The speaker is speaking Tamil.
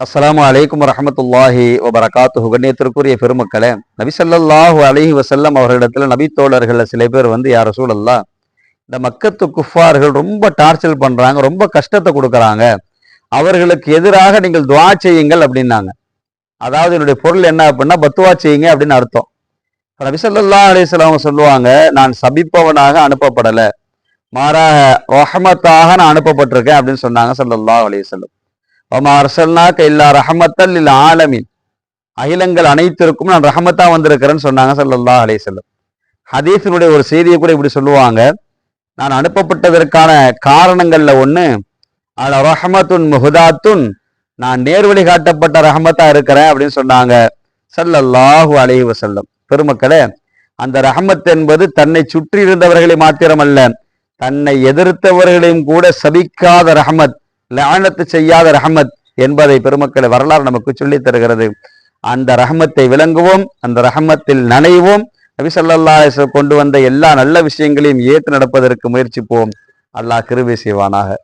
அஸ்ஸலாமு அலைக்கும் வரஹமத்துல்லாஹி வபரகாத்து கண்ணியத்திற்குரிய பெருமக்களே நபி ஸல்லல்லாஹு வசல்லம் அவர்களிடத்தில் அவர்களிடத்துல நபி தோழர்களில் சில பேர் வந்து யார் சூழல்லா இந்த மக்கத்து குஃபார்கள் ரொம்ப டார்ச்சர் பண்ணுறாங்க ரொம்ப கஷ்டத்தை கொடுக்குறாங்க. அவர்களுக்கு எதிராக நீங்கள் துவா செய்யுங்கள் அப்படின்னாங்க. அதாவது என்னுடைய பொருள் என்ன அப்படின்னா பத்துவா செய்யுங்க அப்படின்னு அர்த்தம். நபிசல்லா அலிஸ்லாம் அவங்க சொல்லுவாங்க நான் சபிப்பவனாக அனுப்பப்படலை மாறாக ரஹமத்தாக நான் அனுப்பப்பட்டிருக்கேன் அப்படின்னு சொன்னாங்க சல்லல்லா அலைஹி ஒமா அரசல்னாக்க இல்லா ரஹமத்தல் இல்ல ஆலமின் அகிலங்கள் அனைத்திற்கும் நான் ரஹமத்தா வந்திருக்கிறேன்னு சொன்னாங்க ஸல்லல்லாஹு அலேசல்லம் வஸல்லம். ஹதீஸினுடைய ஒரு செய்தியை கூட இப்படி சொல்லுவாங்க. நான் அனுப்பப்பட்டதற்கான காரணங்கள்ல ஒண்ணு அல ரஹமத்துன் முஹுதாத்துன் நான் நேர்வழி காட்டப்பட்ட ரஹமத்தா இருக்கிறேன் அப்படின்னு சொன்னாங்க சல்லல்லாஹு அலைஹி வசல்லம் பெருமக்களே அந்த ரஹமத் என்பது தன்னை சுற்றி இருந்தவர்களை மாத்திரமல்ல தன்னை எதிர்த்தவர்களையும் கூட சபிக்காத ரஹமத். லானத்து செய்யாத ரஹமத் என்பதை பெருமக்களை வரலாறு நமக்கு சொல்லித் தருகிறது. அந்த ரஹமத்தை விளங்குவோம் அந்த ரஹமத்தில் நனைவோம். நபி கொண்டு வந்த எல்லா நல்ல விஷயங்களையும் ஏற்று நடப்பதற்கு முயற்சிப்போம். அல்லாஹ் கிருபை செய்வானாக.